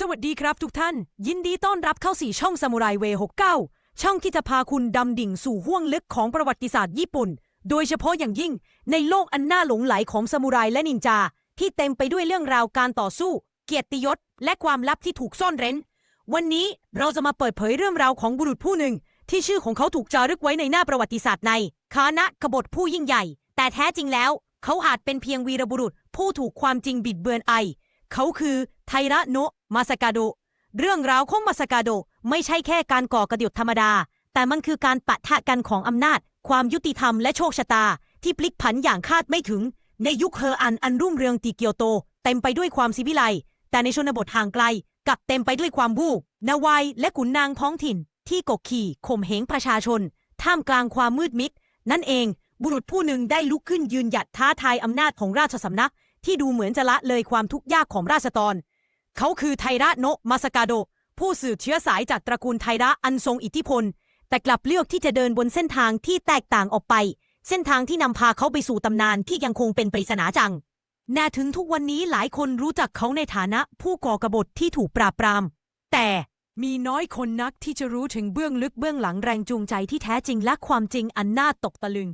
สวัสดีครับทุกท่าน ยินดีต้อนรับเข้าสู่ช่องซามูไรเว69ช่องที่จะพาคุณดำดิ่งสู่ห้วงลึกของประวัติศาสตร์ญี่ปุ่น โดยเฉพาะอย่างยิ่งในโลกอันน่าหลงไหลของซามูไรและนินจา ที่เต็มไปด้วยเรื่องราวการต่อสู้ เกียรติยศ และความลับที่ถูกซ่อนเร้น วันนี้เราจะมาเปิดเผยเรื่องราวของบุรุษผู้หนึ่ง ที่ชื่อของเขาถูกจารึกไว้ในหน้าประวัติศาสตร์ในคานะกบฏผู้ยิ่งใหญ่ แต่แท้จริงแล้ว เขาอาจเป็นเพียงวีรบุรุษ ผู้ถูกความจริงบิดเบือนไอ เขาคือไทระโนะมาสกาโด เรื่องราวของมาสกาโดไม่ใช่แค่การก่อกระดียดธรรมดา แต่มันคือการปะทะกันของอำนาจ ความยุติธรรมและโชคชะตา ที่พลิกผันอย่างคาดไม่ถึง ในยุคเฮออันอันรุ่งเรืองตีเกียวโต เต็มไปด้วยความสิวิไลแต่ในชนบทห่างไกลกลับเต็มไปด้วยความวูบนาวัยและขุนนางท้องถิ่น ที่กกขี่ข่มเหงประชาชน ท่ามกลางความมืดมิด นั่นเองบุรุษผู้หนึ่งได้ลุกขึ้นยืนหยัดท้าทายอำนาจของราชสำนัก ที่ดูเหมือนจะละเลยความทุกข์ยากของราษฎรเขาคือไทระโนะมาสกาโด ผู้สืบเชื้อสายจากตระกูลไทระอันทรงอิทธิพล แต่กลับเลือกที่จะเดินบนเส้นทางที่แตกต่างออกไป เส้นทางที่นำพาเขาไปสู่ตำนานที่ยังคงเป็นปริศนาจังแน่ถึงทุกวันนี้หลายคนรู้จักเขาในฐานะผู้ก่อกบฏที่ถูกปราบปราม แต่มีน้อยคนนักที่จะรู้ถึงเบื้องลึกเบื้องหลังแรงจูงใจที่แท้จริงและความจริงอันน่าตกตะลึง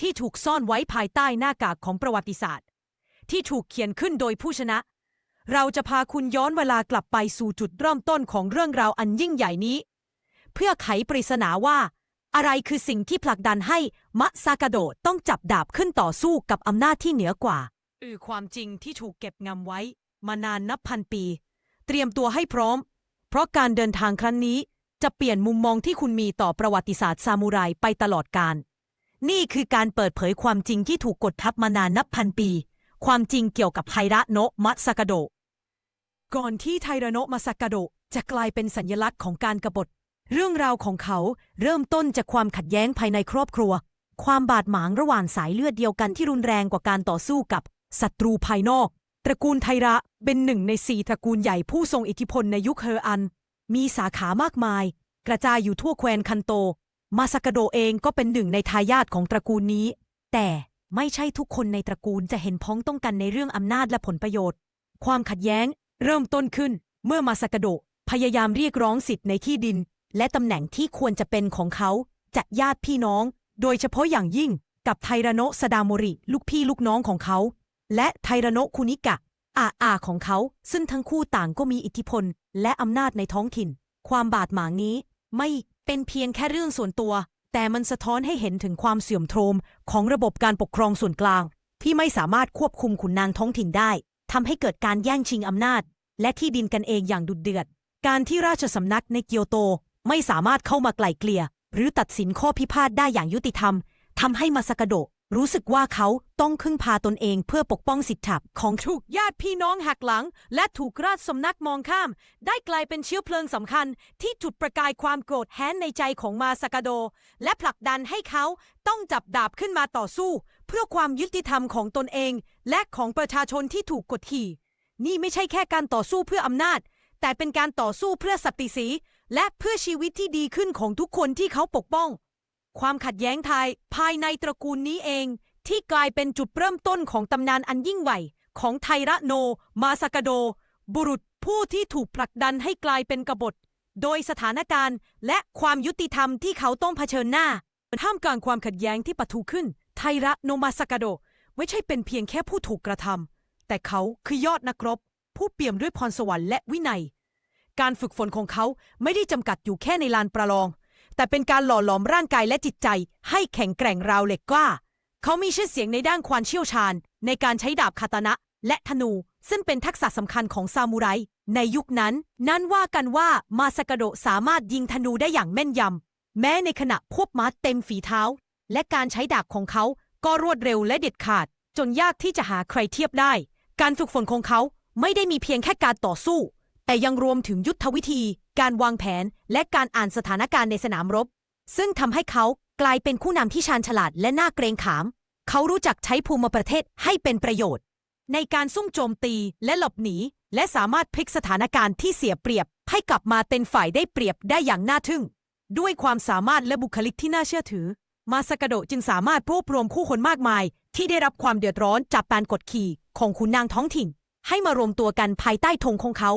ที่ถูกซ่อนไว้ภายใต้หน้ากากของประวัติศาสตร์ ที่ถูกเขียนขึ้นโดยผู้ชนะ เราจะพาคุณย้อนเวลากลับไปสู่จุดเริ่มต้นของเรื่องราวอันยิ่งใหญ่นี้ เพื่อไขปริศนาว่า อะไรคือสิ่งที่ผลักดันให้มะซากาโดต้องจับดาบขึ้นต่อสู้กับอำนาจที่เหนือกว่าอือความจริงที่ถูกเก็บงำไว้ มานานนับพันปี เตรียมตัวให้พร้อม เพราะการเดินทางครั้งนี้จะเปลี่ยนมุมมองที่คุณมีต่อประวัติศาสตร์ซามูไรไปตลอดกาลนี่คือการเปิดเผยความจริงที่ถูกกดทับมานานนับพันปี ความจริงเกี่ยวกับไทระโนะมัสกาโด ก่อนที่ไทระโนะมัสกาโดจะกลายเป็นสัญลักษณ์ของการกบฏ เรื่องราวของเขาเริ่มต้นจากความขัดแย้งภายในครอบครัว ความบาดหมางระหว่างสายเลือดเดียวกันที่รุนแรงกว่าการต่อสู้กับศัตรูภายนอก ตระกูลไทระเป็นหนึ่งในสี่ตระกูลใหญ่ผู้ทรงอิทธิพลในยุคเฮออัน มีสาขามากมาย กระจายอยู่ทั่วแคว้นคันโต มาสกาโดเองก็เป็นหนึ่งในทายาทของตระกูลนี้ แต่ ไม่ใช่ทุกคนในตระกูลจะเห็นพ้องต้องกันในเรื่องอำนาจและผลประโยชน์ ความขัดแย้งเริ่มต้นขึ้น เมื่อมาสกโดพยายามเรียกร้องสิทธิ์ในที่ดิน และตำแหน่งที่ควรจะเป็นของเขาจากญาติพี่น้อง โดยเฉพาะอย่างยิ่งกับไทรโนะสดาโมริ ลูกพี่ลูกน้องของเขา และไทรโนะคุนิกะ อาอาของเขา ซึ่งทั้งคู่ต่างก็มีอิทธิพล และอำนาจในท้องถิ่น ความบาดหมางนี้ ไม่เป็นเพียงแค่เรื่องส่วนตัว แต่มันสะท้อนให้เห็นถึงความเสื่อมโทรมของระบบการปกครองส่วนกลาง ที่ไม่สามารถควบคุมขุนนางท้องถิ่นได้ทำให้เกิดการแย่งชิงอำนาจ และที่ดินกันเองอย่างดุเดือด การที่ราชสำนักในเกียวโตไม่สามารถเข้ามาไกล่เกลี่ย หรือตัดสินข้อพิพาทได้อย่างยุติธรรมทำให้มาสกโดะ รู้สึกว่าเขาต้องพึ่งพาตนเองเพื่อปกป้องสิทธิของถูกญาติพี่น้องหักหลัง และถูกราชสำนักมองข้าม ได้กลายเป็นเชื้อเพลิงสำคัญ ที่จุดประกายความโกรธแค้นในใจของมาสกาโด และผลักดันให้เขาต้องจับดาบขึ้นมาต่อสู้ เพื่อความยุติธรรมของตนเอง และของประชาชนที่ถูกกดขี่ นี่ไม่ใช่แค่การต่อสู้เพื่ออำนาจ แต่เป็นการต่อสู้เพื่อสัตติศรีและเพื่อชีวิตที่ดีขึ้นของทุกคนที่เขาปกป้อง ความขัดแย้งไทยภายในตระกูลนี้เอง ที่กลายเป็นจุดเริ่มต้นของตำนานอันยิ่งใหญ่ของไทระโน มาสกาโด บุรุษผู้ที่ถูกผลักดันให้กลายเป็นกบฏ โดยสถานการณ์และความยุติธรรมที่เขาต้องเผชิญหน้าท่ามกลางความขัดแย้งที่ปะทุขึ้น ไทระโนมาสกาโด ไม่ใช่เป็นเพียงแค่ผู้ถูกกระทำแต่เขาคือยอดนักรบ ผู้เปี่ยมด้วยพรสวรรค์และวินัย การฝึกฝนของเขาไม่ได้จำกัดอยู่แค่ในลานประลอง แต่เป็นการหล่อหลอมร่างกายและจิตใจ ให้แข็งแกร่งราวเหล็กกล้า เขามีชื่อเสียงในด้านความเชี่ยวชาญ ในการใช้ดาบคาตานะ และธนู ซึ่งเป็นทักษะสำคัญของซามูไร ในยุคนั้น นั้นว่ากันว่ามาสกาโดสามารถยิงธนูได้อย่างแม่นยำ แม้ในขณะควบม้าเต็มฝีเท้า และการใช้ดาบของเขาก็รวดเร็วและเด็ดขาด จนยากที่จะหาใครเทียบได้ การฝึกฝนของเขาไม่ได้มีเพียงแค่การต่อสู้ แต่ยังรวมถึงยุทธวิธี การวางแผน และการอ่านสถานการณ์ในสนามรบ ซึ่งทำให้เขากลายเป็นผู้นำที่ชาญฉลาดและน่าเกรงขาม เขารู้จักใช้ภูมิประเทศให้เป็นประโยชน์ ในการซุ่มโจมตีและหลบหนี และสามารถพลิกสถานการณ์ที่เสียเปรียบ ให้กลับมาเป็นฝ่ายได้เปรียบได้อย่างน่าทึ่ง ด้วยความสามารถและบุคลิกที่น่าเชื่อถือ มาสกโดจึงสามารถรวบรวมผู้คนมากมาย ที่ได้รับความเดือดร้อนจากการกดขี่ของขุนนางท้องถิ่น ให้มารวมตัวกันภายใต้ธงของเขา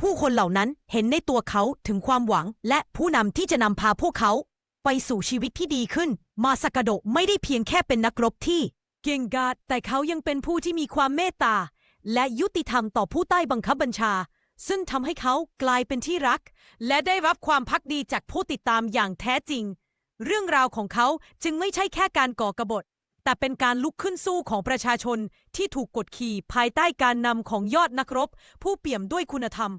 ผู้คนเหล่านั้นเห็นในตัวเขาถึงความหวัง และผู้นำที่จะนำพาพวกเขา ไปสู่ชีวิตที่ดีขึ้น มาสากาโดะไม่ได้เพียงแค่เป็นนักรบที่ เก่งกาจแต่เขายังเป็นผู้ที่มีความเมตตา และยุติธรรมต่อผู้ใต้บังคับบัญชา ซึ่งทำให้เขากลายเป็นที่รัก และได้รับความพักดีจากผู้ติดตามอย่างแท้จริง เรื่องราวของเขาจึงไม่ใช่แค่การก่อกบฏ แต่เป็นการลุกขึ้นสู้ของประชาชนที่ถูกกดขี่ภายใต้การนำของยอดนักรบ ผู้เปี่ยมด้วยคุณธรรม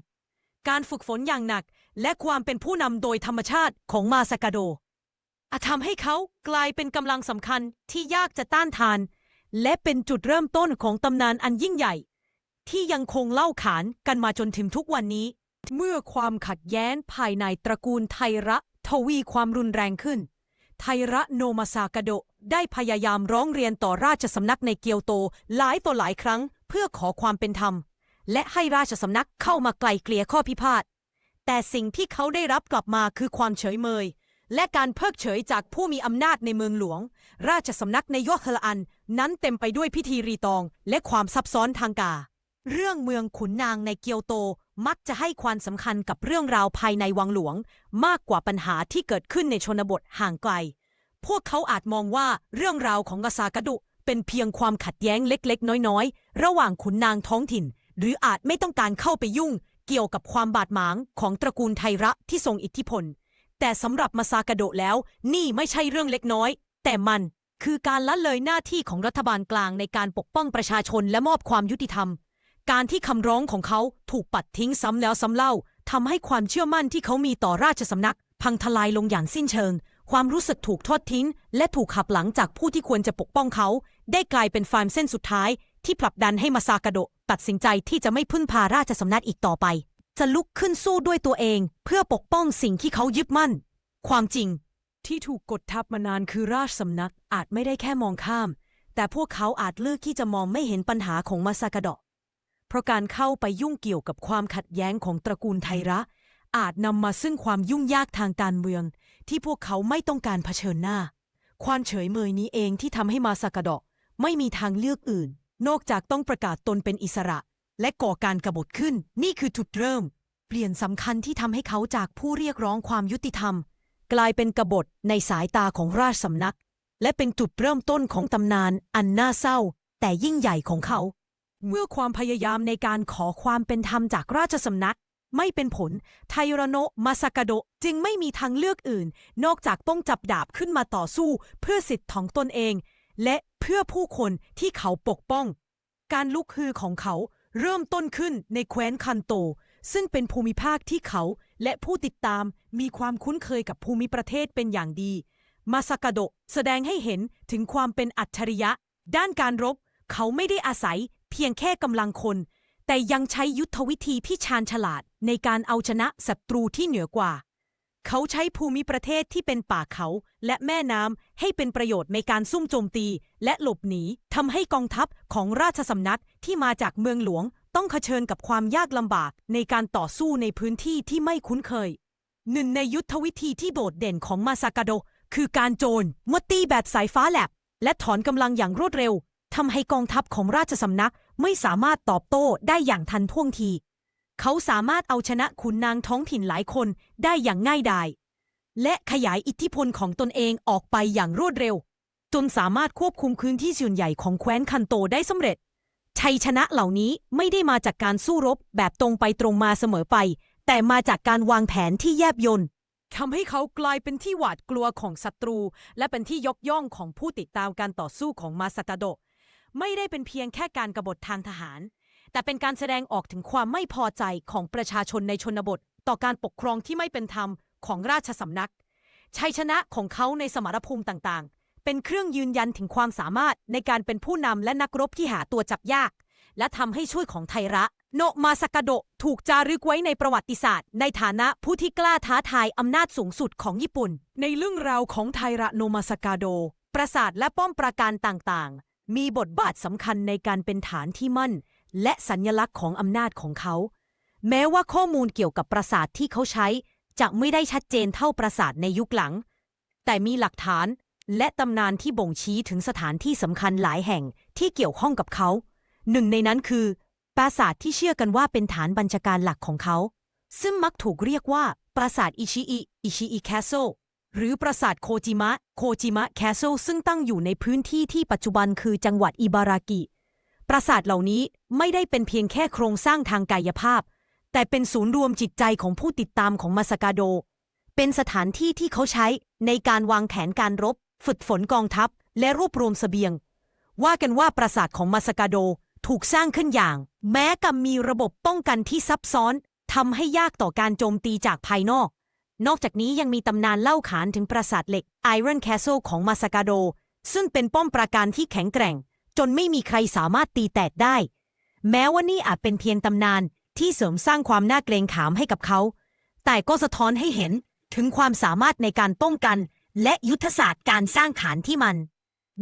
การฝึกฝนอย่างหนัก และความเป็นผู้นำโดยธรรมชาติของมาสากาโด อาจทำให้เขากลายเป็นกำลังสำคัญที่ยากจะต้านทาน และเป็นจุดเริ่มต้นของตำนานอันยิ่งใหญ่ ที่ยังคงเล่าขานกันมาจนถึงทุกวันนี้ เมื่อความขัดแย้งภายในตระกูลไทระทวีความรุนแรงขึ้น ไทระโนมาซากาโดได้พยายามร้องเรียนต่อราชสำนักในเกียวโตหลายต่อหลายครั้ง เพื่อขอความเป็นธรรม และให้ราชสำนักเข้ามาไกลเกลี่ยข้อพิพาท แต่สิ่งที่เขาได้รับกลับมาคือความเฉยเมย และการเพิกเฉยจากผู้มีอำนาจในเมืองหลวง ราชสำนักในยอฮลอัน นั้นเต็มไปด้วยพิธีรีตอง และความซับซ้อนทางกา เรื่องเมืองขุนนางในเกียวโตมักจะให้ความสำคัญกับเรื่องราวภายในวังหลวง มากกว่าปัญหาที่เกิดขึ้นในชนบทห่างไกล พวกเขาอาจมองว่าเรื่องราวของกาซากะดุเป็นเพียงความขัดแย้งเล็กๆ น้อยๆ ระหว่างขุนนางท้องถิ่น หรืออาจไม่ต้องการเข้าไปยุ่งเกี่ยวกับความบาดหมางของตระกูลไทระที่ทรงอิทธิพล แต่สำหรับมาซากะโดะแล้ว นี่ไม่ใช่เรื่องเล็กน้อย แต่มันคือการละเลยหน้าที่ของรัฐบาลกลางในการปกป้องประชาชนและมอบความยุติธรรม การที่คำร้องของเขาถูกปัดทิ้งซ้ำแล้วซ้ำเล่าทำให้ความเชื่อมั่นที่เขามีต่อราชสำนัก พังทลายลงอย่างสิ้นเชิง ความรู้สึกถูกทอดทิ้ง และถูกขับหลังจากผู้ที่ควรจะปกป้องเขา ได้กลายเป็นฟานเส้นสุดท้าย ที่ผลักดันให้มาซากาโดะตัดสินใจที่จะไม่พึ่งพาราชสำนักอีกต่อไป จะลุกขึ้นสู้ด้วยตัวเอง เพื่อปกป้องสิ่งที่เขายึดมั่น ความจริง ที่ถูกกดทับมานานคือราชสำนักอาจไม่ได้แค่มองข้าม แต่พวกเขาอาจเลือกที่จะมองไม่เห็นปัญหาของมาซากาโดะเพราะการเข้าไปยุ่งเกี่ยวกับความขัดแย้งของตระกูลไทระ อาจนำมาซึ่งความยุ่งยากทางการเมือง ที่พวกเขาไม่ต้องการเผชิญหน้า ความเฉยเมยนี้เองที่ทำให้มาซากาโดะไม่มีทางเลือกอื่น นอกจากต้องประกาศตนเป็นอิสระ และก่อการกบฏขึ้น นี่คือจุดเริ่ม เปลี่ยนสำคัญที่ทำให้เขาจากผู้เรียกร้องความยุติธรรม กลายเป็นกบฏในสายตาของราชสำนัก และเป็นจุดเริ่มต้นของตำนานอันน่าเศร้า แต่ยิ่งใหญ่ของเขา เมื่อความพยายามในการขอความเป็นธรรมจากราชสำนัก ไม่เป็นผล ไทรโนมาซากาโดจึงไม่มีทางเลือกอื่น นอกจากต้องจับดาบขึ้นมาต่อสู้เพื่อสิทธิ์ของตนเอง และ เพื่อผู้คนที่เขาปกป้อง การลุกฮือของเขาเริ่มต้นขึ้นในแคว้นคันโต ซึ่งเป็นภูมิภาคที่เขาและผู้ติดตามมีความคุ้นเคยกับภูมิประเทศเป็นอย่างดี มาซากาโดะแสดงให้เห็นถึงความเป็นอัจฉริยะ ด้านการรบ เขาไม่ได้อาศัยเพียงแค่กำลังคน แต่ยังใช้ยุทธวิธีพิชาญฉลาดในการเอาชนะศัตรูที่เหนือกว่า เขาใช้ภูมิประเทศที่เป็นป่าเขาและแม่น้ำให้เป็นประโยชน์ในการซุ่มโจมตีและหลบหนีทำให้กองทัพของราชสำนักที่มาจากเมืองหลวง ต้องเผชิญกับความยากลำบากในการต่อสู้ในพื้นที่ที่ไม่คุ้นเคย หนึ่งในยุทธวิธีที่โดดเด่นของมาซากาโด คือการโจรมตีแบบสายฟ้าแลบ และถอนกำลังอย่างรวดเร็วทำให้กองทัพของราชสำนักไม่สามารถตอบโต้ได้อย่างทันท่วงที เขาสามารถเอาชนะขุนนางท้องถิ่นหลายคน ได้อย่างง่ายดาย และขยายอิทธิพลของตนเองออกไปอย่างรวดเร็ว จนสามารถควบคุมพื้นที่ส่วนใหญ่ของแคว้นคันโตได้สำเร็จ ชัยชนะเหล่านี้ไม่ได้มาจากการสู้รบแบบตรงไปตรงมาเสมอไป แต่มาจากการวางแผนที่แยบยลทำให้เขากลายเป็นที่หวาดกลัวของศัตรู และเป็นที่ยกย่องของผู้ติดตามการต่อสู้ของมาสากาโด ไม่ได้เป็นเพียงแค่การกบฏทางทหาร แต่เป็นการแสดงออกถึงความไม่พอใจของประชาชนในชนบท ต่อการปกครองที่ไม่เป็นธรรมของราชสำนัก ชัยชนะของเขาในสมรภูมิต่างๆ เป็นเครื่องยืนยันถึงความสามารถในการเป็นผู้นำและนักรบที่หาตัวจับยาก และทำให้ช่วยของไทระ โนมาสกาโดถูกจารึกไว้ในประวัติศาสตร์ ในฐานะผู้ที่กล้าท้าทายอำนาจสูงสุดของญี่ปุ่น ในเรื่องราวของไทระโนมาสกาโด ปราสาทและป้อมปราการต่างๆ มีบทบาทสำคัญในการเป็นฐานที่มั่น และสัญลักษณ์ของอำนาจของเขา แม้ว่าข้อมูลเกี่ยวกับปราสาทที่เขาใช้จะไม่ได้ชัดเจนเท่าปราสาทในยุคหลัง แต่มีหลักฐานและตำนานที่บ่งชี้ถึงสถานที่สำคัญหลายแห่งที่เกี่ยวข้องกับเขา หนึ่งในนั้นคือ ปราสาทที่เชื่อกันว่าเป็นฐานบัญชาการหลักของเขา ซึ่งมักถูกเรียกว่า ปราสาทอิชิอิอิชิอิแคสเซิลหรือปราสาทโคจิมะ โคจิมะแคสเซิลซึ่งตั้งอยู่ในพื้นที่ที่ปัจจุบันคือจังหวัดอิบารากิ ปราสาทเหล่านี้ไม่ได้เป็นเพียงแค่โครงสร้างทางกายภาพ แต่เป็นศูนย์รวมจิตใจของผู้ติดตามของมาสกาโด เป็นสถานที่ที่เขาใช้ในการวางแผนการรบ ฝึกฝนกองทัพ และรวบรวมเสบียง ว่ากันว่าปราสาทของมาสกาโดถูกสร้างขึ้นอย่าง แม้กับมีระบบป้องกันที่ซับซ้อนทำให้ยากต่อการโจมตีจากภายนอก นอกจากนี้ยังมีตำนานเล่าขานถึงปราสาทเหล็ก Iron Castle ของมาสกาโด ซึ่งเป็นป้อมปราการที่แข็งแกร่ง จนไม่มีใครสามารถตีแตกได้ แม้ว่านี่อาจเป็นเพียงตำนาน ที่เสริมสร้างความน่าเกรงขามให้กับเขา แต่ก็สะท้อนให้เห็นถึงความสามารถในการป้องกัน และยุทธศาสตร์การสร้างฐานที่มัน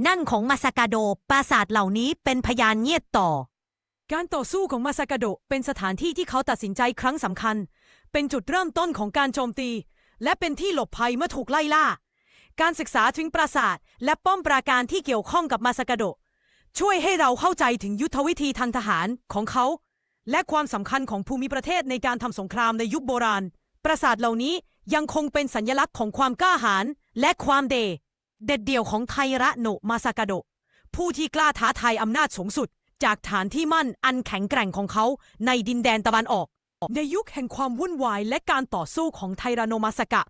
นั่นของมาสกาโดปราสาทเหล่านี้เป็นพยานเงียบต่อ การต่อสู้ของมาซากาโดเป็นสถานที่ที่เขาตัดสินใจครั้งสำคัญ เป็นจุดเริ่มต้นของการโจมตี และเป็นที่หลบภัยเมื่อถูกไล่ล่า การศึกษาถึงปราสาทและป้อมปราการที่เกี่ยวข้องกับมาซากาโดช่วยให้เราเข้าใจถึงยุทธวิธีทางทหารของเขา และความสำคัญของภูมิประเทศในการทำสงครามในยุคโบราณ ปราสาทเหล่านี้ยังคงเป็นสัญลักษณ์ของความกล้าหาญและความเดเด็ดเดี่ยวของไทระโนะมาซากาโดะผู้ที่กล้าท้าทายอำนาจสูงสุด จากฐานที่มั่นอันแข็งแกร่งของเขาในดินแดนตะวันออก ในยุคแห่งความวุ่นวายและการต่อสู้ของไทราโนมาสกะ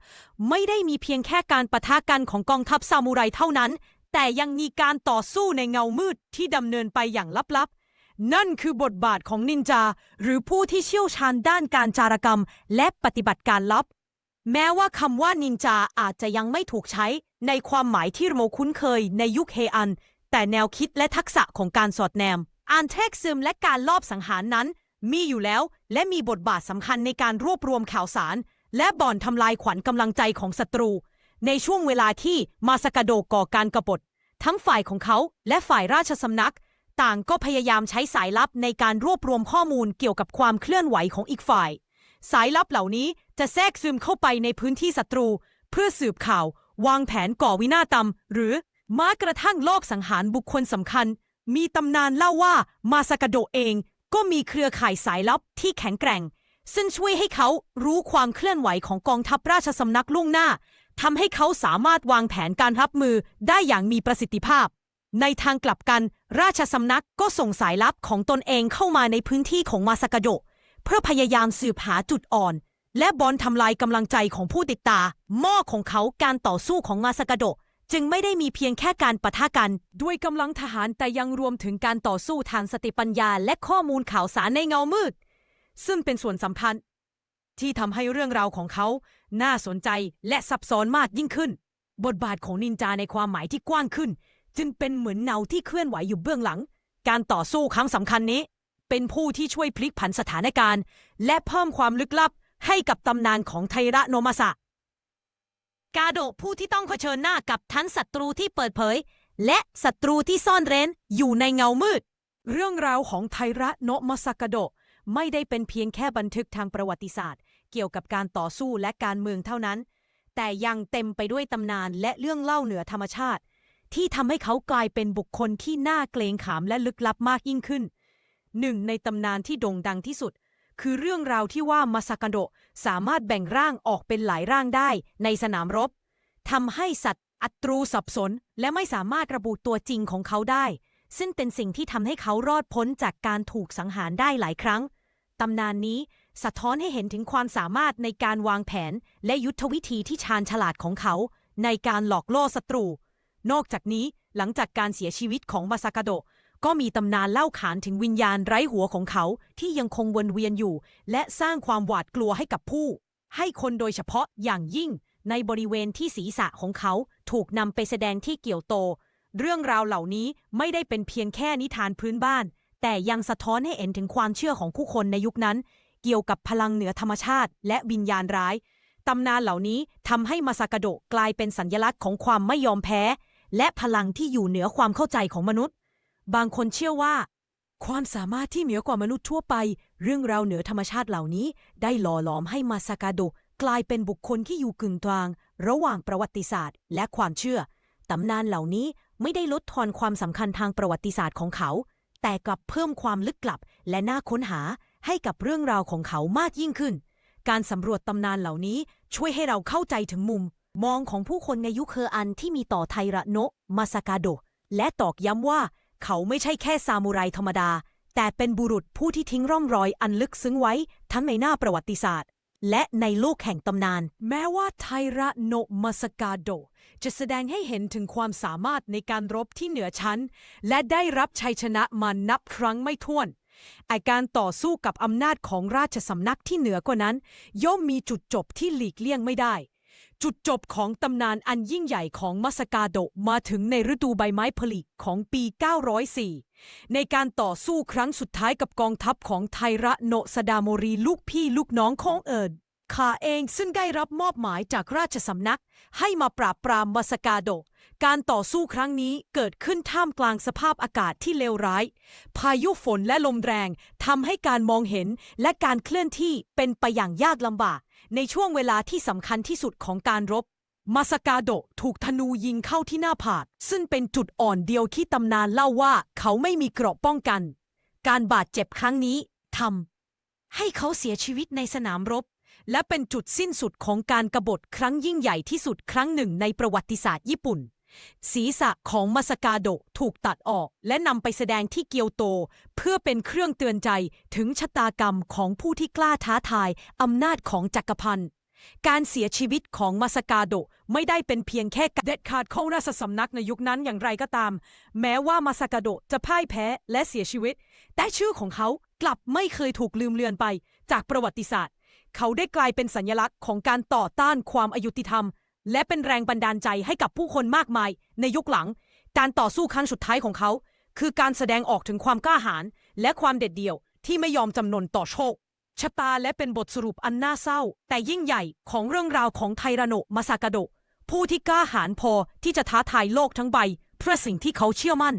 ไม่ได้มีเพียงแค่การปะทะกันของกองทัพซามูไรเท่านั้น แต่ยังมีการต่อสู้ในเงามืดที่ดำเนินไปอย่างลับๆ นั่นคือบทบาทของนินจา หรือผู้ที่เชี่ยวชาญด้านการจารกรรม และปฏิบัติการลับ แม้ว่าคำว่านินจาอาจจะยังไม่ถูกใช้ในความหมายที่เราคุ้นเคยในยุคเฮอัน แต่แนวคิดและทักษะของการสอดแนมอ่านเทคซึมและการลอบสังหารนั้น มีอยู่แล้วและมีบทบาทสำคัญในการรวบรวมข่าวสาร และบ่อนทำลายขวัญกำลังใจของศัตรู ในช่วงเวลาที่มาสกาโดก่อการกบฏทั้งฝ่ายของเขาและฝ่ายราชสำนัก ต่างก็พยายามใช้สายลับในการรวบรวมข้อมูลเกี่ยวกับความเคลื่อนไหวของอีกฝ่าย สายลับเหล่านี้จะแทรกซึมเข้าไปในพื้นที่ศัตรู เพื่อสืบข่าว วางแผนก่อวินาศกรรม หรือม้กระทั่งลอบสังหารบุคคลสำคัญ มีตำนานเล่าว่ามาซากโดเองก็มีเครือข่ายสายลับที่แข็งแกร่ง ซึ่งช่วยให้เขารู้ความเคลื่อนไหวของกองทัพราชสำนักล่วงหน้าทำให้เขาสามารถวางแผนการรับมือได้อย่างมีประสิทธิภาพ ในทางกลับกัน ราชสำนักก็ส่งสายลับของตนเองเข้ามาในพื้นที่ของมาซากาโดเพื่อพยายามสืบหาจุดอ่อน และบอลทำลายกำลังใจของผู้ติดตามหม้อของเขาการต่อสู้ของมาซากาโดจึงไม่ได้มีเพียงแค่การปะทะกันด้วยกำลังทหารแต่ยังรวมถึงการต่อสู้ทางสติปัญญาและข้อมูลข่าวสารในเงามืด ซึ่งเป็นส่วนสำคัญที่ทำให้เรื่องราวของเขา น่าสนใจและซับซ้อนมากยิ่งขึ้น บทบาทของนินจาในความหมายที่กว้างขึ้น จึงเป็นเหมือนเงาที่เคลื่อนไหวอยู่เบื้องหลัง การต่อสู้ครั้งสำคัญนี้ เป็นผู้ที่ช่วยพลิกผันสถานการณ์ และเพิ่มความลึกลับให้กับตำนานของไทระโนมาสะ กาโดะผู้ที่ต้องเผชิญหน้ากับทั้งศัตรูที่เปิดเผย และศัตรูที่ซ่อนเร้นอยู่ในเงามืด เรื่องราวของไทระโนมาซากาโดะไม่ได้เป็นเพียงแค่บันทึกทางประวัติศาสตร์ เกี่ยวกับการต่อสู้และการเมืองเท่านั้น แต่ยังเต็มไปด้วยตำนานและเรื่องเล่าเหนือธรรมชาติ ที่ทำให้เขากลายเป็นบุคคลที่น่าเกรงขามและลึกลับมากยิ่งขึ้น หนึ่งในตำนานที่โด่งดังที่สุด คือเรื่องราวที่ว่ามาซากาโดสามารถแบ่งร่างออกเป็นหลายร่างได้ในสนามรบทำให้สัตว์อัตรูสับสน และไม่สามารถระบุตัวจริงของเขาได้ ซึ่งเป็นสิ่งที่ทำให้เขารอดพ้นจากการถูกสังหารได้หลายครั้งตำนานนี้สะท้อนให้เห็นถึงความสามารถในการวางแผน และยุทธวิธีที่ชาญฉลาดของเขา ในการหลอกล่อศัตรู นอกจากนี้หลังจากการเสียชีวิตของมาซากาโดะก็มีตำนานเล่าขานถึงวิญญาณไร้หัวของเขาที่ยังคงวนเวียนอยู่ และสร้างความหวาดกลัวให้กับผู้ ให้คนโดยเฉพาะอย่างยิ่งในบริเวณที่ศีรษะของเขาถูกนำไปแสดงที่เกี่ยวโต เรื่องราวเหล่านี้ไม่ได้เป็นเพียงแค่นิทานพื้นบ้าน แต่ยังสะท้อนให้เห็นถึงความเชื่อของผู้คนในยุคนั้น เกี่ยวกับพลังเหนือธรรมชาติและวิญญาณร้ายตำนานเหล่านี้ทำให้มาซากาโดกลายเป็นสัญลักษณ์ของความไม่ยอมแพ้ และพลังที่อยู่เหนือความเข้าใจของมนุษย์ บางคนเชื่อว่า ความสามารถที่เหนือกว่ามนุษย์ทั่วไป เรื่องราวเหนือธรรมชาติเหล่านี้ ได้หล่อหลอมให้มาซากาโดกลายเป็นบุคคลที่อยู่กึ่งกลาง ระหว่างประวัติศาสตร์ และความเชื่อ ตำนานเหล่านี้ไม่ได้ลดทอนความสำคัญทางประวัติศาสตร์ของเขา แต่กลับเพิ่มความลึกลับและน่าค้นหาให้กับเรื่องราวของเขามากยิ่งขึ้น การสำรวจตำนานเหล่านี้ช่วยให้เราเข้าใจถึงมุม มองของผู้คนในยุคเคอร์อันที่มีต่อไทระโนะมาสากาโด และตอกย้ำว่าเขาไม่ใช่แค่ซามูไรธรรมดา แต่เป็นบุรุษผู้ที่ทิ้งร่องรอยอันลึกซึ้งไว้ทั้งในหน้าประวัติศาสตร์ และในโลกแห่งตำนาน แม้ว่าไทระโนะมาสากาโด จะแสดงให้เห็นถึงความสามารถในการรบที่เหนือชั้น และได้รับชัยชนะมานับครั้งไม่ถ้วนไอการต่อสู้กับอำนาจของราชสำนักที่เหนือกว่านั้น ย่อมมีจุดจบที่หลีกเลี่ยงไม่ได้ จุดจบของตำนานอันยิ่งใหญ่ของมัสกาโดมาถึงในฤดูใบไม้ผลิของปี 904 ในการต่อสู้ครั้งสุดท้ายกับกองทัพของไทระโนสดาโมรีลูกพี่ลูกน้องของเอิญข้าเองซึ่งได้รับมอบหมายจากราชสำนัก ให้มาปราบปรามมัสกาโด การต่อสู้ครั้งนี้เกิดขึ้นท่ามกลางสภาพอากาศที่เลวร้าย พายุฝนและลมแรงทำให้การมองเห็นและการเคลื่อนที่เป็นไปอย่างยากลำบาก ในช่วงเวลาที่สำคัญที่สุดของการรบ มาสกาโดถูกธนูยิงเข้าที่หน้าผากซึ่งเป็นจุดอ่อนเดียวที่ตำนานเล่าว่าเขาไม่มีเกราะป้องกัน การบาดเจ็บครั้งนี้ทำให้เขาเสียชีวิตในสนามรบ และเป็นจุดสิ้นสุดของการกบฏครั้งยิ่งใหญ่ที่สุดครั้งหนึ่งในประวัติศาสตร์ญี่ปุ่น ศีรษะของมาสกาโดถูกตัดออกและนำไปแสดงที่เกียวโต เพื่อเป็นเครื่องเตือนใจถึงชะตากรรมของผู้ที่กล้าท้าทายอำนาจของจักรพันธ์การเสียชีวิตของมาสกาโดไม่ได้เป็นเพียงแค่การเด็ดขาดของราชสำนักในยุคนั้นอย่างไรก็ตาม แม้ว่ามาสกาโดจะพ่ายแพ้และเสียชีวิต แต่ชื่อของเขากลับไม่เคยถูกลืมเลือนไปจากประวัติศาสตร์ เขาได้กลายเป็นสัญลักษณ์ของการต่อต้านความอายุติธรรม และเป็นแรงบันดาลใจให้กับผู้คนมากมาย ในยุคหลัง การต่อสู้ครั้งสุดท้ายของเขา คือการแสดงออกถึงความกล้าหาญและความเด็ดเดี่ยวที่ไม่ยอมจำนนต่อโชคชะตาและเป็นบทสรุปอันน่าเศร้า แต่ยิ่งใหญ่ของเรื่องราวของไทราโนมาซากาโดผู้ที่กล้าหาญพอที่จะท้าทายโลกทั้งใบ เพื่อสิ่งที่เขาเชื่อมั่น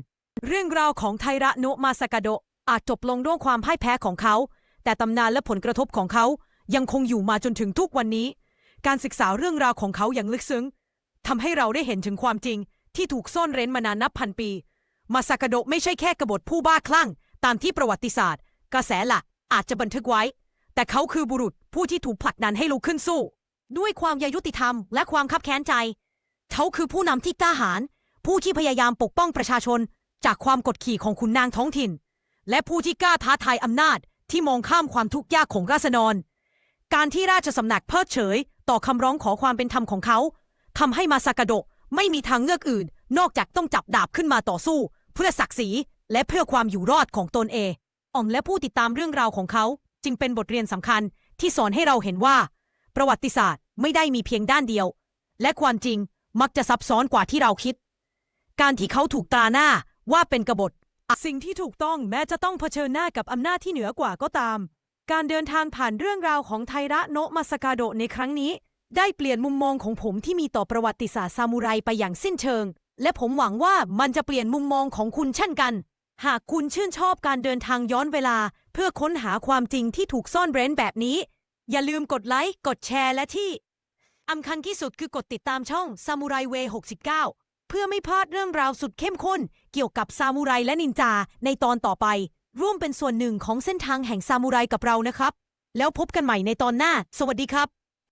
เรื่องราวของไทระโนมาซากาโดอาจจบลงด้วยความพ่ายแพ้ของเขา แต่ตำนานและผลกระทบของเขายังคงอยู่มาจนถึงทุกวันนี้ การศึกษาเรื่องราวของเขาอย่างลึกซึ้งทำให้เราได้เห็นถึงความจริง ที่ถูกซ่อนเร้นมานานนับพันปี มาซากาโดะไม่ใช่แค่กบฏผู้บ้าคลั่ง ตามที่ประวัติศาสตร์ กระแสหลักอาจจะบันทึกไว้ แต่เขาคือบุรุษผู้ที่ถูกผลักดันให้ลุกขึ้นสู้ ด้วยความยายุติธรรมและความคับแค้นใจ เขาคือผู้นำที่กล้าหาญผู้ที่พยายามปกป้องประชาชน จากความกดขี่ของขุนนางท้องถิ่น และผู้ที่กล้าท้าทายอำนาจที่มองข้ามความทุกข์ยากของราษฎรการที่ราชสำนักเพิกเฉย ต่อคำร้องขอความเป็นธรรมของเขาทำให้มาซากาโดะไม่มีทางเลือกอื่น นอกจากต้องจับดาบขึ้นมาต่อสู้ เพื่อศักดิ์ศรีและเพื่อความอยู่รอดของตนเองอ่อมและผู้ติดตามเรื่องราวของเขา จึงเป็นบทเรียนสำคัญที่สอนให้เราเห็นว่า ประวัติศาสตร์ไม่ได้มีเพียงด้านเดียว และความจริงมักจะซับซ้อนกว่าที่เราคิด การที่เขาถูกตราหน้าว่าเป็นกบฏ สิ่งที่ถูกต้องแม้จะต้องเผชิญหน้ากับอำนาจที่เหนือกว่าก็ตาม การเดินทางผ่านเรื่องราวของไทระโนะมาสกาโดะในครั้งนี้ ได้เปลี่ยนมุมมองของผมที่มีต่อประวัติศาสตร์ซามูไรไปอย่างสิ้นเชิง และผมหวังว่ามันจะเปลี่ยนมุมมองของคุณเช่นกัน หากคุณชื่นชอบการเดินทางย้อนเวลา เพื่อค้นหาความจริงที่ถูกซ่อนเร้นแบบนี้ อย่าลืมกดไลค์กดแชร์และที่สำคัญที่สุดคือกดติดตามช่องซามูไรเว69 เพื่อไม่พลาดเรื่องราวสุดเข้มข้น เกี่ยวกับซามูไรและนินจาในตอนต่อไป ร่วมเป็นส่วนหนึ่งของเส้นทางแห่งซามูไรกับเรานะครับ แล้วพบกันใหม่ในตอนหน้า สวัสดีครับ